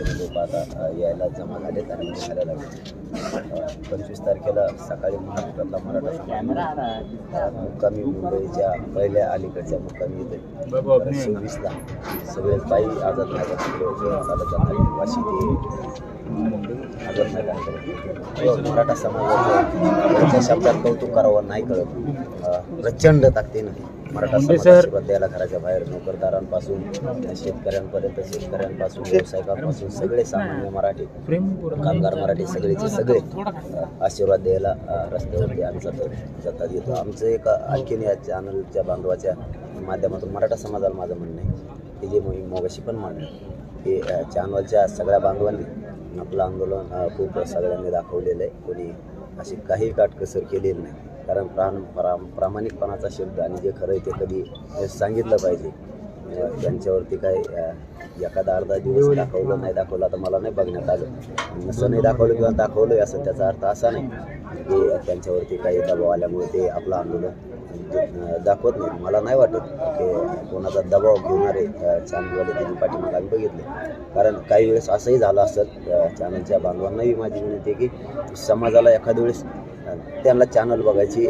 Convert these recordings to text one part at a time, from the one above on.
संख्येने लोक आता यायला जमा झालेत आणि निघायला लागले पंचवीस तारखेला सकाळी महाराष्ट्रातला मराठा समाज मुक्कामी मुंबईच्या पहिल्या अलीकडच्या मुक्कामी येते सव्वीसला सगळे पायी आझाद मैदान चालत जाणार वाशी ते आझाद मैदान मराठा समाजाचं शब्दात कौतुक करावं नाही कळत. प्रचंड ताकदीनं मराठा समाज आशीर्वाद द्यायला घराच्या बाहेर नोकरदारांपासून शेतकऱ्यांपर्यंत शेतकऱ्यांपासून व्यावसायिकांपासून सगळे सामान्य मराठी कामगार मराठी सगळेचे सगळे आशीर्वाद द्यायला रस्त्यावरती आम्ही जातो जातात येतो. आमचं एक आणखीन या चॅनलच्या बांधवाच्या माध्यमातून मराठा समाजाला माझं म्हणणं आहे की जे मोहीम मोगाशी पण मांडलं की अ, चॅनलच्या सगळ्या बांधवांनी आपलं आंदोलन खूप सगळ्यांनी दाखवलेलं आहे. कोणी अशी काही काटकसर केलेली नाही. कारण प्राण प्रा प्रामाणिकपणाचा शब्द आणि जे खरं आहे ते कधी सांगितलं पाहिजे. त्यांच्यावरती काय एखादा अर्धा दिवस दाखवलं नाही दाखवलं आता मला नाही बघण्यात आलं. नसं नाही दाखवलं किंवा दाखवलं असं त्याचा अर्थ असा नाही. की त्यांच्यावरती काही दबाव आल्यामुळे ते आपलं आंदोलन दाखवत नाही. मला नाही वाटत की कोणाचा दबाव घेणारे चॅनलवाले त्यांनी पाठीमागे आम्ही बघितले. कारण काही वेळेस असंही झालं असत चॅनलच्या बांधवांनाही माझी विनंती आहे की समाजाला एखाद्या वेळेस त्यांना चॅनल बघायची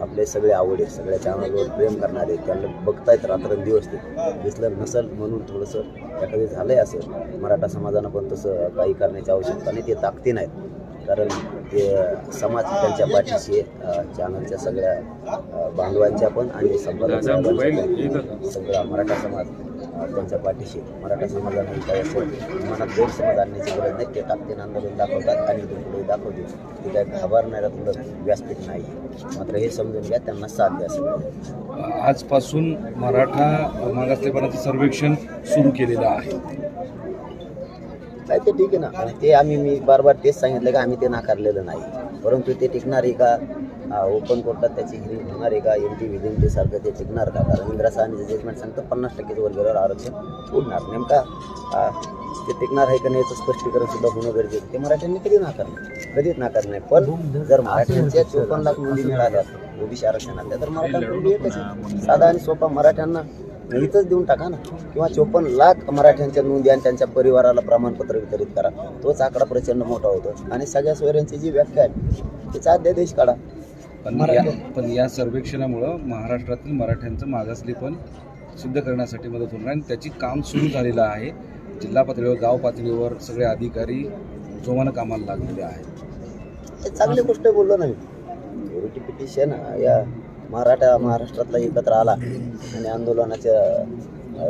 आपले सगळे आवड आहे सगळ्या चॅनलवर प्रेम करणारे त्यांना बघतायत रात्रंदिवस ते. दिसलं नसल म्हणून थोडंसं एखादं झालंय असं. मराठा समाजानं पण तसं काही करण्याची आवश्यकता नाही ते ताकदी नाहीत कारण ते समाज त्यांच्या पाठीशी आहे चॅनलच्या सगळ्या बांधवांच्या पण आणि संपादक सगळा मराठा समाज. त्यांच्या पाठीशी मराठा समाजाने काय असेल मनात गैरसमज आणण्याची गरज नाही ते ताकदीनं आंदोलन दाखवतात आणि ते पुढे दाखवतील. ते काय घाबरणाऱ्या थोडं व्यासपीठ नाही. मात्र हे समजून घ्या त्यांना साथ द्या आजपासून मराठा मागासलेपणाचं सर्वेक्षण सुरू केलेलं आहे. काय ते ठीक आहे ना. आणि ते आम्ही मी बार बार तेच सांगितलं का आम्ही ते नाकारलेलं नाही. परंतु ते टिकणार आहे का? ओपन कोर्टात त्याची हिरिंग होणार आहे का? एम टी विधिन सारखं ते टिकणार का? कारण इंदिरा साहनीचं जजमेंट सांगतं पन्नास टक्के वर्गेवर आरक्षण उडणार. नेमका ते टिकणार आहे का नाही याचं स्पष्टीकरण सुद्धा होणं गरजेचं ते मराठ्यांनी कधी नाकारलं? कधीच नाकार नाही. पण जर मराठ्यांच्या चोपन्न लाख मुली मिळाल्या ओबीसी आरक्षणातल्या तर मराठ्यांना साधा आणि सोपा मराठ्यांना इथंच देऊन टाका ना. किंवा चोपन्न लाख मराठ्यांच्या नोंदी आणि त्यांच्या परिवाराला प्रमाणपत्र वितरित करा. तोच आकडा प्रचंड मोठा होतो. आणि सगळ्या सोयऱ्यांची जी व्याख्या आहे तिचा अध्यादेश काढा. पण या पण या सर्वेक्षणामुळं महाराष्ट्रातील मराठ्यांचं मागासलेपण सिद्ध करण्यासाठी मदत होणार आणि त्याची काम सुरू झालेलं आहे. जिल्हा पातळीवर गाव पातळीवर सगळे अधिकारी जोमानं कामाला लागलेले आहेत. हे चांगली गोष्ट बोललो ना मी. पिटिशन या मराठा महाराष्ट्रातला एकत्र आला आणि आंदोलनाच्या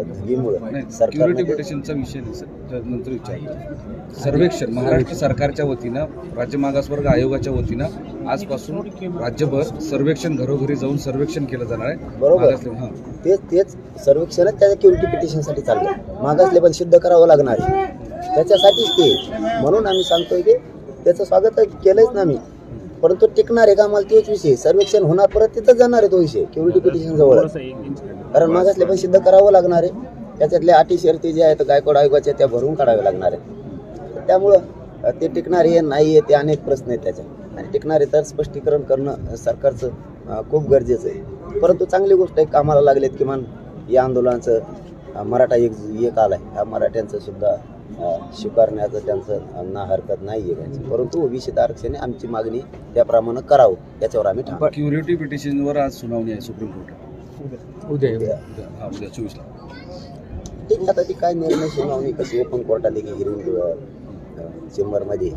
धगीमुळे सिक्युरिटी पिटिशनचा विषय नंतर सर्वेक्षण महाराष्ट्र सरकारच्या वतीनं राज्य मागासवर्ग आयोगाच्या वतीनं आजपासून राज्यभर सर्वेक्षण घरोघरी जाऊन सर्वेक्षण केलं जाणार आहे. बरोबर. तेच तेच सर्वेक्षणच त्या क्युरिटी पिटिशनसाठी चाललं मागासले पण सिद्ध करावं लागणार आहे. त्याच्यासाठीच ते. म्हणून आम्ही सांगतोय की त्याचं स्वागत केलंच ना आम्ही. परंतु टिकणार आहे का आम्हाला तोच विषय. सर्वेक्षण होणार परत तिथं जाणार आहे तो विषय क्युरिटी पिटिशन जवळ कारण मागासले पण सिद्ध करावं लागणार आहे. त्याच्यातल्या अटी शर्ती ज्या आहेत गायकवाड आयोगाच्या त्या भरून काढाव्या लागणार आहेत. त्यामुळं ते टिकणार आहे नाही आहे ते अनेक प्रश्न आहेत त्याच्यात. आणि टिकणारे तर स्पष्टीकरण करणं सरकारचं खूप गरजेचं आहे. परंतु चांगली गोष्ट आहे कामाला लागलेत किमान या आंदोलनाचं मराठा एक एक आला आहे ह्या मराठ्यांचं सुद्धा स्वीकारण्याचं त्यांचं ना हरकत नाही आहे त्यांची. परंतु ओबीसी आरक्षण आमची मागणी त्याप्रमाणे करावं याच्यावर आम्ही ठाम. क्युरिटी पिटिशनवर आज सुनावणी आहे सुप्रीम कोर्टात उद्या उद्या. हा उद्या चोवीसला. ठीक आहे आता ती काय निर्णय सुनावणी कशी ओपन कोर्टात की हिरिंग चेंबरमध्ये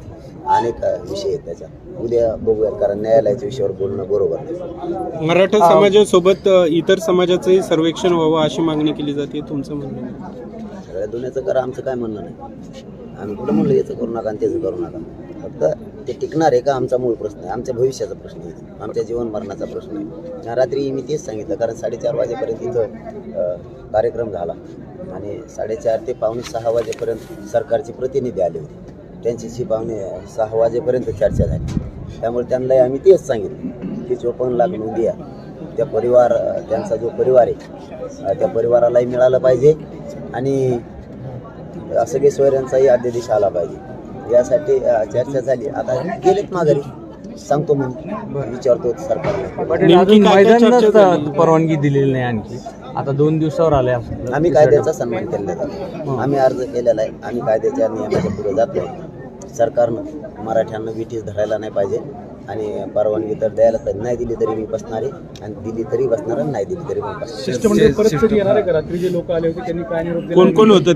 अनेक विषय आहेत त्याच्या. उद्या बघूयात कारण न्यायालयाच्या विषयावर बोलणं बरोबर नाही. मराठा समाजासोबत इतर समाजाचंही सर्वेक्षण व्हावं अशी मागणी केली जाते तुमचं म्हणणं आहे. दोन्हीचं करा आमचं काय म्हणणं नाही. आम्ही कुठं म्हणलं याचं करू नका आणि त्याचं करू नका. फक्त ते टिकणार आहे का आमचा मूळ प्रश्न आहे. आमच्या भविष्याचा प्रश्न आहे. आमच्या जीवन मरणाचा प्रश्न आहे. रात्री मी तेच सांगितलं कारण साडेचार वाजेपर्यंत इथं कार्यक्रम झाला. आणि साडेचार ते पावणे सहा वाजेपर्यंत सरकारचे प्रतिनिधी आले होते. त्यांच्याशी पावणे सहा वाजेपर्यंत चर्चा झाली. त्यामुळे त्यांनाही आम्ही तेच सांगितलं की चोपन्न लाख नोंदी त्या परिवार त्यांचा जो परिवार आहे त्या परिवारालाही मिळालं पाहिजे. आणि सगळे सोयऱ्यांचाही अध्यादेश आला पाहिजे. यासाठी चर्चा झाली. आता गेलेत माघारी. सांगतो म्हणून विचारतो सरकारला? परवानगी दिलेली नाही आणखी. आता दोन दिवसावर आले आम्ही कायद्याचा सन्मान केलेला आहे. आम्ही अर्ज केलेला आहे. आम्ही कायद्याच्या नियमाच्या पुढे जात नाही. सरकारनं मराठ्यांना विटीस धरायला नाही पाहिजे. आणि परवानगी तर द्यायला तर नाही दिली तरी मी बसणार आहे आणि दिली तरी बसणार आणि नाही दिली तरी मी बसणार. शिष्टमंडळ परत कधी येणार आहे का? रात्री जे लोक आले होते त्यांनी काय निरोप दिला? कोण कोण होतं.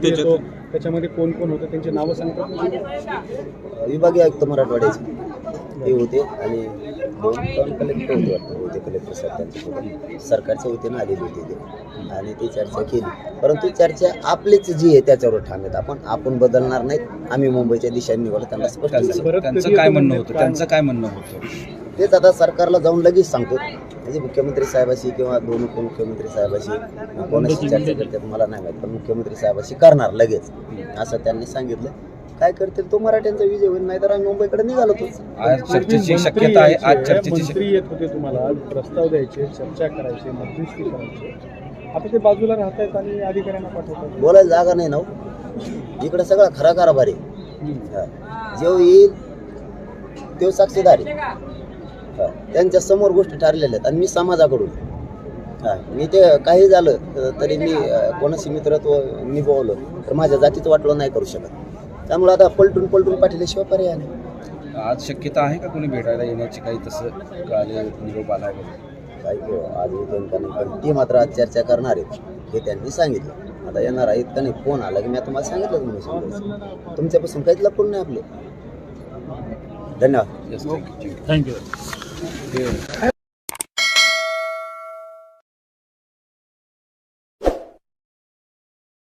त्याच्यामध्ये कोण कोण होतं? त्यांची नावं सांगतात? विभागीय आयुक्त मराठवाड्याचे. ते होते आणि दोन कलेक्टर होते वाटतं होते कलेक्टर साहेब त्यांच्यासोबत. सरकारच्या वतीनं आलेले होते ते. आणि ती चर्चा केली. परंतु चर्चा आपलीच जी आहे त्याच्यावर आहेत. आपण आपण बदलणार नाहीत. आम्ही मुंबईच्या दिशेने निवडलं त्यांना स्पष्ट त्यांचं काय म्हणणं होतं? त्यांचं काय म्हणणं होतं? तेच आता सरकारला जाऊन लगेच सांगतो. म्हणजे मुख्यमंत्री साहेबाशी किंवा दोन उपमुख्यमंत्री साहेबाशी कोणाशी चर्चा करतात मला नाही माहीत. पण मुख्यमंत्री साहेबाशी करणार लगेच. असं त्यांनी सांगितलं. काय करतील तो मराठ्यांचा विजय होईल नाही तर आम्ही मुंबईकडे निघालो तोच आज चर्चेची शक्यता आहे आज चर्चेची मंत्री येत होते तुम्हाला आज प्रस्ताव द्यायचे चर्चा करायची मध्यस्थी करायची. आता ते बाजूला राहत आहेत आणि अधिकाऱ्यांना पाठवतात. बोलायला जागा नाही ना हो. इकडे सगळा खरा कारभार आहे. हा. जो येईल तो साक्षीदार आहे. हा. त्यांच्यासमोर गोष्टी ठरलेल्या आहेत. आणि मी समाजाकडून. हा. मी ते काही झालं अ, तरी मी अ, कोणाशी मित्रत्व निभवलं तर माझ्या जातीचं वाटलं नाही करू शकत. त्यामुळे आता पलटून पलटून पाठवल्याशिवाय पर्याय नाही. आज शक्यता आहे का कोणी भेटायला येण्याची काही तसं? काले निरोप आलाय वगैरे? काही किंवा आज येतो का नाही पण ती मात्र आज चर्चा करणार आहेत हे त्यांनी सांगितलं. आता येणार आहेत का नाही फोन आला की मी आता मला सांगितलं म्हणून समजायचं तुमच्यापासून काहीच लपून नाही आपलं. धन्यवाद. Yes, thank you. थँक्यू